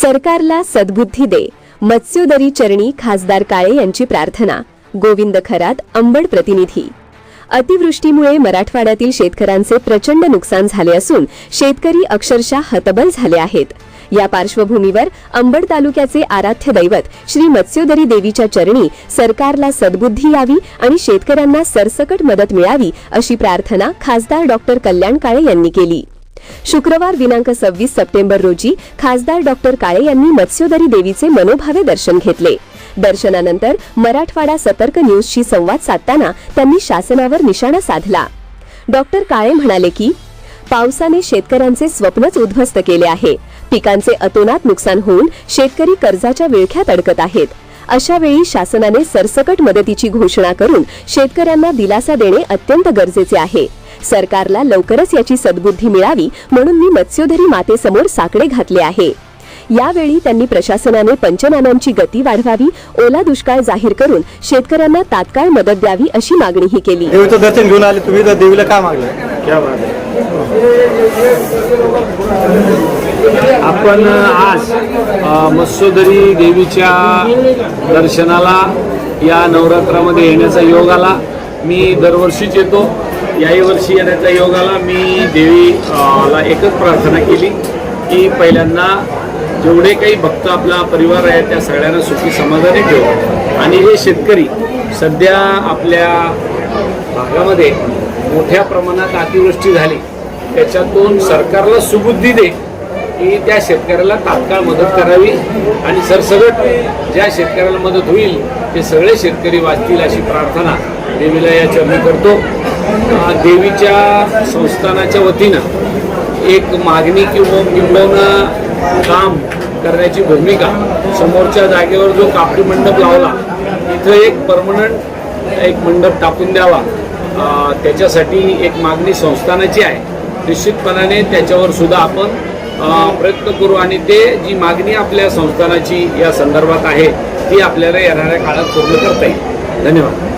सरकारला सद्बुद्धी दे. मत्स्योदरी चरणी खासदार काळे यांची प्रार्थना. गोविंद खरात अंबड प्रतिनिधी. अतिवृष्टीमुळे मराठवाड्यातील शेतकऱ्यांचे प्रचंड नुकसान झाले असून शेतकरी अक्षरशः हतबल झाले आहेत. या पार्श्वभूमीवर अंबड तालुक्याचे आराध्य दैवत श्री मत्स्योदरी देवीच्या चरणी सरकारला सद्बुद्धी यावी आणि शेतकऱ्यांना सरसकट मदत मिळावी अशी प्रार्थना खासदार डॉक्टर कल्याण काळे यांनी केली. शुक्रवार दिनांक सव्वीस सप्टेंबर रोजी खासदार डॉक्टर काळे यांनी मत्स्योदरी देवीचे मनोभावे दर्शन घेतले. दर्शनानंतर मराठवाडा सतर्क न्यूजशी संवाद साधताना त्यांनी शासनावर निशाणा साधला. डॉक्टर काळे म्हणाले की पावसाने शेतकऱ्यांचे स्वप्नच उद्ध्वस्त केले आहे. पिकांचे अतोनात नुकसान होऊन शेतकरी कर्जाच्या विळख्यात अडकत आहेत. अशा वेळी शासनाने सरसकट मदतीची घोषणा करून शेतकऱ्यांना दिलासा देणे अत्यंत गरजेचे आहे. सरकारला लवकरच याची सद्बुद्धी मिळावी म्हणून मी मत्स्योदरी मातेसमोर साकडे घातले आहे. यावेळी त्यांनी प्रशासनाने पंचनाम्यांची गती वाढवावी ओला दुष्काळ जाहीर करून शेतकऱ्यांना तात्काळ मदत द्यावी अशी मागणीही केली. देवीचं दर्शन घेऊन आले तुम्ही तर देवीला काय मागलं? क्या बात आहे. आपण आज मत्स्योदरी देवीच्या दर्शनाला या नवरात्रामध्ये येण्याचा योग आला. मी दरवर्षीच येतो. याही वर्षी येण्याचा योग आला मी देवी ला एकच प्रार्थना केली की पहिल्यांदा जेवढे काही भक्त आपला परिवार आहे त्या सगळ्यांना सुखी समाधानी ठेव. आणि हे शेतकरी सध्या आपल्या भागामध्ये मोठ्या प्रमाणात अतिवृष्टी झाली त्याच्यातून सरकारला सुबुद्धी दे की त्या शेतकऱ्याला तात्काळ मदत करावी. आणि सरसगट ज्या शेतकऱ्याला मदत होईल ते सगळे शेतकरी वाचतील अशी प्रार्थना देवीला या चरणी करतो. देवीच्या संस्थानाच्या वतीनं एक मागणी किंवा किंबहुना काम करण्याची भूमिका समोरच्या जागेवर जो कापडी मंडप लावला तिथं एक परमनंट एक मंडप टाकून द्यावा. त्याच्यासाठी एक मागणी संस्थानाची आहे. निश्चितपणाने त्याच्यावर सुद्धा आपण प्रयत्न करू आणि ते जी मागणी आपल्या संस्थानाची या संदर्भात आहे ती आपल्याला येणाऱ्या काळात पूर्ण करता येईल. धन्यवाद.